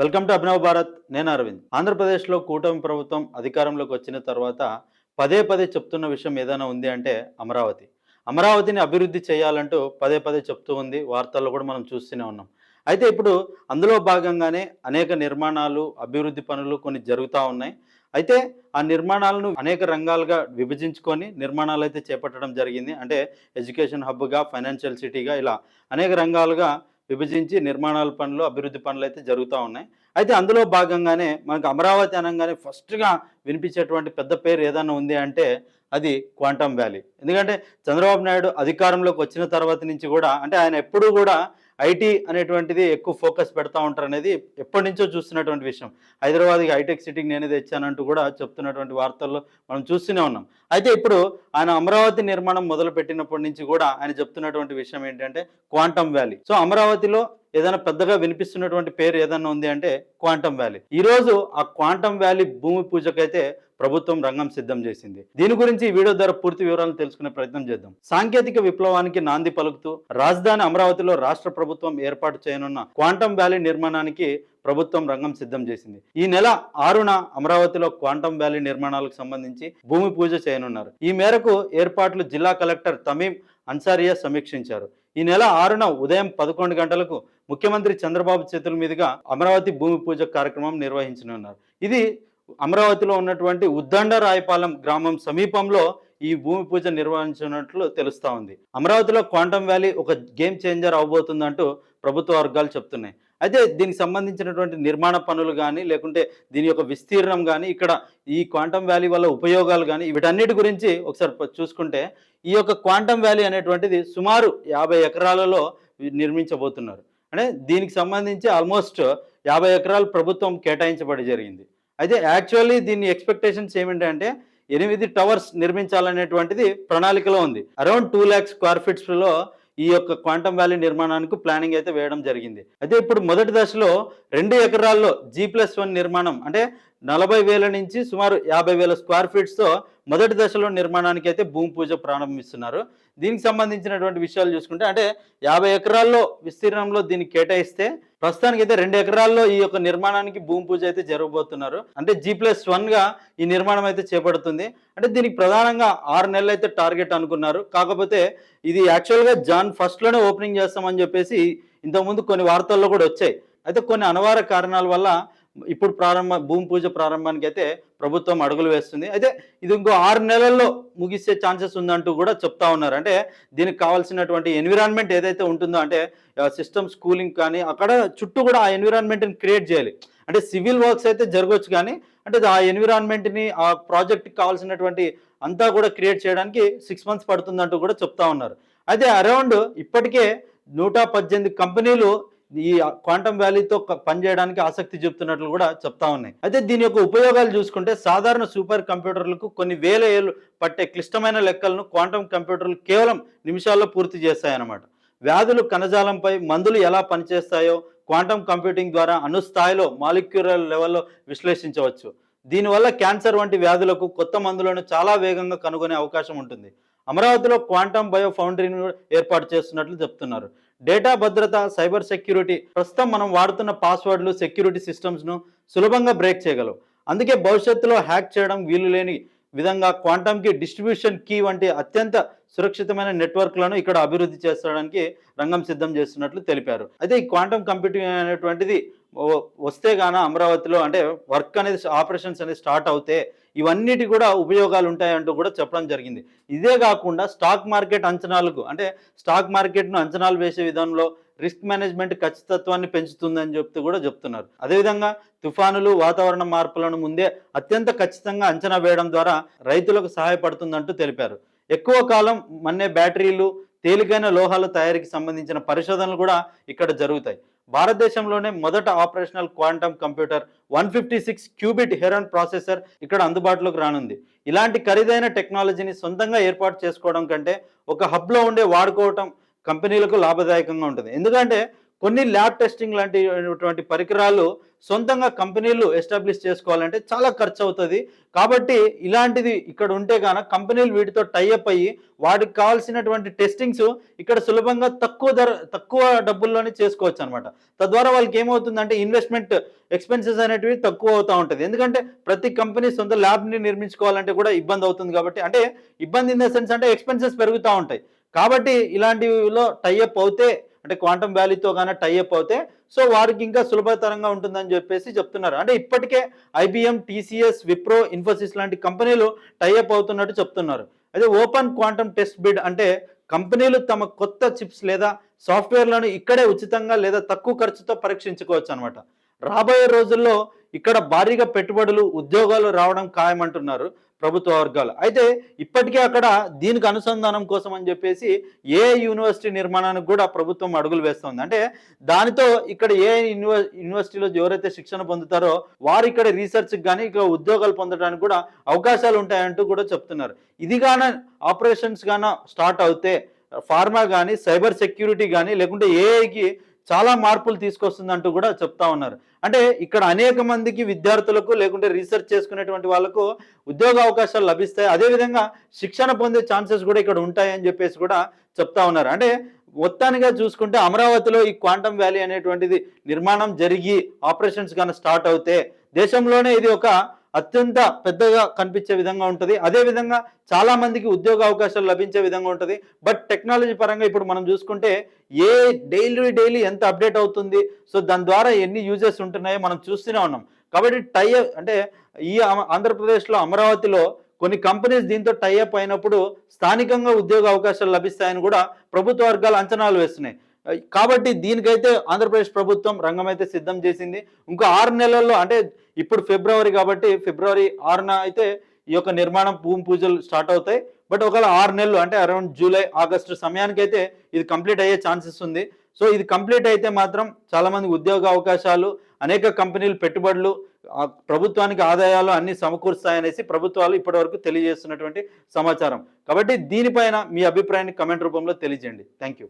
Welcome to Abhinav Bharat. నేను అరవింద్. ఆంధ్రప్రదేశ్లో కూటమి ప్రభుత్వం అధికారంలోకి వచ్చిన తర్వాత పదే పదే చెప్తున్న విషయం ఏదైనా ఉంది అంటే అమరావతి. అమరావతిని అభివృద్ధి చేయాలంటూ పదే పదే చెప్తూ ఉంది. వార్తల్లో కూడా మనం చూస్తూనే ఉన్నాం. అయితే ఇప్పుడు అందులో భాగంగానే అనేక నిర్మాణాలు అభివృద్ధి పనులు కొన్ని జరుగుతూ ఉన్నాయి. అయితే ఆ నిర్మాణాలను అనేక రంగాలుగా విభజించుకొని నిర్మాణాలు అయితే చేపట్టడం జరిగింది. అంటే ఎడ్యుకేషన్ హబ్గా ఫైనాన్షియల్ సిటీగా ఇలా అనేక రంగాలుగా విభజించి నిర్మాణాల పనులు అభివృద్ధి పనులు అయితే జరుగుతూ ఉన్నాయి. అయితే అందులో భాగంగానే మనకు అమరావతి అనగానే ఫస్ట్గా వినిపించేటువంటి పెద్ద పేరు ఏదైనా ఉంది అంటే అది క్వాంటమ్ వ్యాలీ. ఎందుకంటే చంద్రబాబు నాయుడు అధికారంలోకి వచ్చిన తర్వాత నుంచి కూడా అంటే ఆయన ఎప్పుడూ కూడా ఐటీ అనేటువంటిది ఎక్కువ ఫోకస్ పెడతా ఉంటారు అనేది ఎప్పటి నుంచో చూస్తున్నటువంటి విషయం. హైదరాబాద్కి హైటెక్ సిటీకి నేనే తెచ్చానంటూ కూడా చెప్తున్నటువంటి వార్తల్లో మనం చూస్తూనే ఉన్నాం. అయితే ఇప్పుడు ఆయన అమరావతి నిర్మాణం మొదలు పెట్టినప్పటి నుంచి కూడా ఆయన చెప్తున్నటువంటి విషయం ఏంటంటే క్వాంటమ్ వ్యాలీ. సో అమరావతిలో ఏదైనా పెద్దగా వినిపిస్తున్నటువంటి పేరు ఏదైనా ఉంది అంటే క్వాంటమ్ వ్యాలీ. ఈ రోజు ఆ క్వాంటమ్ వ్యాలీ భూమి పూజకైతే ప్రభుత్వం రంగం సిద్ధం చేసింది. దీని గురించి ఈ వీడియో ద్వారా పూర్తి వివరాలు తెలుసుకునే ప్రయత్నం చేద్దాం. సాంకేతిక విప్లవానికి నాంది పలుకుతూ రాజధాని అమరావతిలో రాష్ట్ర ప్రభుత్వం ఏర్పాటు చేయనున్న క్వాంటమ్ వ్యాలీ నిర్మాణానికి ప్రభుత్వం రంగం సిద్ధం చేసింది. ఈ నెల ఆరున అమరావతిలో క్వాంటమ్ వ్యాలీ నిర్మాణాలకు సంబంధించి భూమి పూజ చేయనున్నారు. ఈ మేరకు ఏర్పాట్లు జిల్లా కలెక్టర్ తమీం అన్సారియా సమీక్షించారు. ఈ నెల ఆరున ఉదయం పదకొండు గంటలకు ముఖ్యమంత్రి చంద్రబాబు చేతుల మీదుగా అమరావతి భూమి పూజ కార్యక్రమం నిర్వహించనున్నారు. ఇది అమరావతిలో ఉన్నటువంటి ఉద్దండ రాయపాలెం గ్రామం సమీపంలో ఈ భూమి పూజ నిర్వహించినట్లు తెలుస్తోంది అమరావతిలో క్వాంటమ్ వ్యాలీ ఒక గేమ్ చేంజర్ అవబోతుందంటూ ప్రభుత్వ వర్గాలు చెప్తున్నాయి. అయితే దీనికి సంబంధించినటువంటి నిర్మాణ పనులు కానీ లేకుంటే దీని యొక్క విస్తీర్ణం కానీ ఇక్కడ ఈ క్వాంటమ్ వ్యాలీ వల్ల ఉపయోగాలు కానీ వీటన్నిటి గురించి ఒకసారి చూసుకుంటే ఈ యొక్క క్వాంటమ్ వ్యాలీ అనేటువంటిది సుమారు యాభై ఎకరాలలో నిర్మించబోతున్నారు. అంటే దీనికి సంబంధించి ఆల్మోస్ట్ యాభై ఎకరాలు ప్రభుత్వం కేటాయించబడి జరిగింది. అయితే యాక్చువల్లీ దీని ఎక్స్పెక్టేషన్స్ ఏమిటంటే ఎనిమిది టవర్స్ నిర్మించాలనేటువంటిది ప్రణాళికలో ఉంది. అరౌండ్ టూ ల్యాక్స్ స్క్వేర్ ఫీట్స్లో ఈ యొక్క క్వాంటమ్ వ్యాలీ నిర్మాణానికి ప్లానింగ్ అయితే వేయడం జరిగింది. అయితే ఇప్పుడు మొదటి దశలో రెండు ఎకరాల్లో జీ ప్లస్ వన్ నిర్మాణం అంటే నలభై వేల నుంచి సుమారు యాభై వేల స్క్వేర్ ఫీట్స్తో మొదటి దశలో నిర్మాణానికి అయితే భూమి పూజ ప్రారంభిస్తున్నారు. దీనికి సంబంధించినటువంటి విషయాలు చూసుకుంటే అంటే యాభై ఎకరాల్లో విస్తీర్ణంలో దీన్ని కేటాయిస్తే ప్రస్తుతానికి అయితే రెండు ఎకరాల్లో ఈ యొక్క నిర్మాణానికి భూమి పూజ అయితే జరగబోతున్నారు. అంటే జీ ప్లస్ వన్గా ఈ నిర్మాణం అయితే చేపడుతుంది. అంటే దీనికి ప్రధానంగా ఆరు నెలలు అయితే టార్గెట్ అనుకున్నారు. కాకపోతే ఇది యాక్చువల్గా జాన్ ఫస్ట్లోనే ఓపెనింగ్ చేస్తామని చెప్పేసి ఇంతకుముందు కొన్ని వార్తల్లో కూడా వచ్చాయి. అయితే కొన్ని అనవార కారణాల వల్ల ఇప్పుడు ప్రారంభ భూమి పూజ ప్రారంభానికి అయితే ప్రభుత్వం అడుగులు వేస్తుంది. అయితే ఇది ఇంకో ఆరు నెలల్లో ముగిసే ఛాన్సెస్ ఉందంటూ కూడా చెప్తా ఉన్నారు. అంటే దీనికి కావాల్సినటువంటి ఎన్విరాన్మెంట్ ఏదైతే ఉంటుందో అంటే సిస్టమ్ స్కూలింగ్ కానీ అక్కడ చుట్టూ కూడా ఆ ఎన్విరాన్మెంట్ని క్రియేట్ చేయాలి. అంటే సివిల్ వర్క్స్ అయితే జరగవచ్చు కానీ అంటే ఆ ఎన్విరాన్మెంట్ని ఆ ప్రాజెక్ట్కి కావాల్సినటువంటి అంతా కూడా క్రియేట్ చేయడానికి సిక్స్ మంత్స్ పడుతుందంటూ కూడా చెప్తా ఉన్నారు. అయితే అరౌండ్ ఇప్పటికే నూట పద్దెనిమిది కంపెనీలు ఈ క్వాంటమ్ వ్యాలీతో పనిచేయడానికి ఆసక్తి చెప్తున్నట్లు కూడా చెప్తా ఉన్నాయి. అయితే దీని యొక్క ఉపయోగాలు చూసుకుంటే సాధారణ సూపర్ కంప్యూటర్లకు కొన్ని వేల ఏళ్ళు పట్టే క్లిష్టమైన లెక్కలను క్వాంటమ్ కంప్యూటర్లు కేవలం నిమిషాల్లో పూర్తి చేస్తాయన్నమాట. వ్యాధులు కణజాలంపై మందులు ఎలా పనిచేస్తాయో క్వాంటమ్ కంప్యూటింగ్ ద్వారా అణుస్థాయిలో మాలిక్యులర్ లెవెల్లో విశ్లేషించవచ్చు. దీనివల్ల క్యాన్సర్ వంటి వ్యాధులకు కొత్త మందులను చాలా వేగంగా కనుగొనే అవకాశం ఉంటుంది. అమరావతిలో క్వాంటమ్ బయో ఫౌండరీని ఏర్పాటు చేస్తున్నట్లు చెప్తున్నారు. డేటా భద్రత సైబర్ సెక్యూరిటీ ప్రస్తుతం మనం వాడుతున్న పాస్వర్డ్లు సెక్యూరిటీ సిస్టమ్స్ను సులభంగా బ్రేక్ చేయగలవు. అందుకే భవిష్యత్తులో హ్యాక్ చేయడం వీలు లేని విధంగా క్వాంటమ్కి డిస్ట్రిబ్యూషన్ కీ వంటి అత్యంత సురక్షితమైన నెట్వర్క్లను ఇక్కడ అభివృద్ధి చేసడానికి రంగం సిద్ధం చేస్తున్నట్లు తెలిపారు. అయితే ఈ క్వాంటమ్ కంప్యూటింగ్ అనేటువంటిది వస్తే గాన అమరావతిలో అంటే వర్క్ అనేది ఆపరేషన్స్ అనేది స్టార్ట్ అవుతే ఇవన్నిటి కూడా ఉపయోగాలు ఉంటాయంటూ కూడా చెప్పడం జరిగింది. ఇదే కాకుండా స్టాక్ మార్కెట్ అంచనాలకు అంటే స్టాక్ మార్కెట్ను అంచనాలు వేసే విధానంలో రిస్క్ మేనేజ్మెంట్ ఖచ్చితత్వాన్ని పెంచుతుందని చెప్తూ కూడా చెప్తున్నారు. అదేవిధంగా తుఫానులు వాతావరణ మార్పులను ముందే అత్యంత ఖచ్చితంగా అంచనా వేయడం ద్వారా రైతులకు సహాయపడుతుందంటూ తెలిపారు. ఎక్కువ కాలం మన్నే బ్యాటరీలు తేలికైన లోహాల తయారీకి సంబంధించిన పరిశోధనలు కూడా ఇక్కడ జరుగుతాయి. భారతదేశంలోనే మొదట operational quantum computer one fifty six qubit Heron processor ఇక్కడ అందుబాటులోకి రానుంది. ఇలాంటి ఖరీదైన టెక్నాలజీని సొంతంగా ఏర్పాటు చేసుకోవడం కంటే ఒక హబ్లో ఉండే వాడుకోవటం కంపెనీలకు లాభదాయకంగా ఉంటుంది. ఎందుకంటే కొన్ని ల్యాబ్ టెస్టింగ్ లాంటి పరికరాలు సొంతంగా కంపెనీలు ఎస్టాబ్లిష్ చేసుకోవాలంటే చాలా ఖర్చు అవుతుంది కాబట్టి ఇలాంటిది ఇక్కడ ఉంటే గాన కంపెనీలు వీటితో టైఅప్ అయ్యి వాటికి కావాల్సినటువంటి టెస్టింగ్స్ ఇక్కడ సులభంగా తక్కువ ధర తక్కువ డబ్బుల్లోనే చేసుకోవచ్చు అనమాట తద్వారా వాళ్ళకి ఏమవుతుందంటే ఇన్వెస్ట్మెంట్ ఎక్స్పెన్సెస్ అనేటివి తక్కువ అవుతూ ఉంటుంది. ఎందుకంటే ప్రతి కంపెనీ సొంత ల్యాబ్ని నిర్మించుకోవాలంటే కూడా ఇబ్బంది అవుతుంది కాబట్టి అంటే ఇబ్బంది ఇన్ ద సెన్స్ అంటే ఎక్స్పెన్సెస్ పెరుగుతూ ఉంటాయి. కాబట్టి ఇలాంటివిలో టైఅప్ అవుతే అంటే క్వాంటమ్ వ్యాలీతో కానీ టైఅప్ అవుతే సో వారికి ఇంకా సులభతరంగా ఉంటుందని చెప్పేసి చెప్తున్నారు. అంటే ఇప్పటికే ఐబిఎం టీసీఎస్ విప్రో ఇన్ఫోసిస్ లాంటి కంపెనీలు టైఅప్ అవుతున్నట్టు చెప్తున్నారు. అదే ఓపెన్ క్వాంటమ్ టెస్ట్ బిడ్ అంటే కంపెనీలు తమ కొత్త చిప్స్ లేదా సాఫ్ట్వేర్లను ఇక్కడే ఉచితంగా లేదా తక్కువ ఖర్చుతో పరీక్షించుకోవచ్చు అనమాట రాబోయే రోజుల్లో ఇక్కడ భారీగా పెట్టుబడులు ఉద్యోగాలు రావడం ఖాయమంటున్నారు. ప్రభుత్వ వర్గాలు. అయితే ఇప్పటికే అక్కడ దీనికి అనుసంధానం కోసం అని చెప్పేసి ఏ యూనివర్సిటీ నిర్మాణానికి కూడా ప్రభుత్వం అడుగులు వేస్తుంది. అంటే దానితో ఇక్కడ ఏ యూనివర్సిటీలో ఎవరైతే శిక్షణ పొందుతారో వారు ఇక్కడ రీసెర్చ్కి కానీ ఇక్కడ ఉద్యోగాలు పొందడానికి కూడా అవకాశాలు ఉంటాయంటూ కూడా చెప్తున్నారు. ఇది గాన ఆపరేషన్స్ గాన స్టార్ట్ అవుతే ఫార్మా కానీ సైబర్ సెక్యూరిటీ కానీ లేకుంటే ఏఐకి చాలా మార్పులు తీసుకొస్తుందంటూ కూడా చెప్తా ఉన్నారు. అంటే ఇక్కడ అనేక మందికి విద్యార్థులకు లేకుంటే రీసెర్చ్ చేసుకునేటువంటి వాళ్ళకు ఉద్యోగ అవకాశాలు లభిస్తాయి. అదేవిధంగా శిక్షణ పొందే ఛాన్సెస్ కూడా ఇక్కడ ఉంటాయని చెప్పేసి కూడా చెప్తా ఉన్నారు. అంటే మొత్తానిగా చూసుకుంటే అమరావతిలో ఈ క్వాంటమ్ వ్యాలీ అనేటువంటిది నిర్మాణం జరిగి ఆపరేషన్స్ కానీ స్టార్ట్ అవుతే దేశంలోనే ఇది ఒక అత్యంత పెద్దగా కనిపించే విధంగా ఉంటుంది. అదేవిధంగా చాలా మందికి ఉద్యోగ అవకాశాలు లభించే విధంగా ఉంటుంది. బట్ టెక్నాలజీ పరంగా ఇప్పుడు మనం చూసుకుంటే ఏ డైలీ డైలీ ఎంత అప్డేట్ అవుతుంది? సో దాని ద్వారా ఎన్ని యూజెస్ ఉంటున్నాయో మనం చూస్తూనే ఉన్నాం. కాబట్టి టై అంటే ఈ ఆంధ్రప్రదేశ్లో అమరావతిలో కొన్ని కంపెనీస్ దీంతో టైఅప్ అయినప్పుడు స్థానికంగా ఉద్యోగ అవకాశాలు లభిస్తాయని కూడా ప్రభుత్వ వర్గాలు అంచనాలు వేస్తున్నాయి. కాబట్టి దీనికైతే ఆంధ్రప్రదేశ్ ప్రభుత్వం రంగం అయితే సిద్ధం చేసింది. ఇంకో ఆరు నెలల్లో అంటే ఇప్పుడు ఫిబ్రవరి కాబట్టి ఫిబ్రవరి ఆరున అయితే ఈ యొక్క నిర్మాణం భూమి పూజలు స్టార్ట్ అవుతాయి. బట్ ఒకవేళ ఆరు నెలలు అంటే అరౌండ్ జూలై ఆగస్టు సమయానికైతే ఇది కంప్లీట్ అయ్యే ఛాన్సెస్ ఉంది. సో ఇది కంప్లీట్ అయితే మాత్రం చాలామంది ఉద్యోగ అవకాశాలు అనేక కంపెనీలు పెట్టుబడులు ప్రభుత్వానికి ఆదాయాలు అన్ని సమకూరుస్తాయనేసి ప్రభుత్వాలు ఇప్పటివరకు తెలియజేస్తున్నటువంటి సమాచారం. కాబట్టి దీనిపైన మీ అభిప్రాయాన్ని కమెంట్ రూపంలో తెలియజేయండి. Thank you.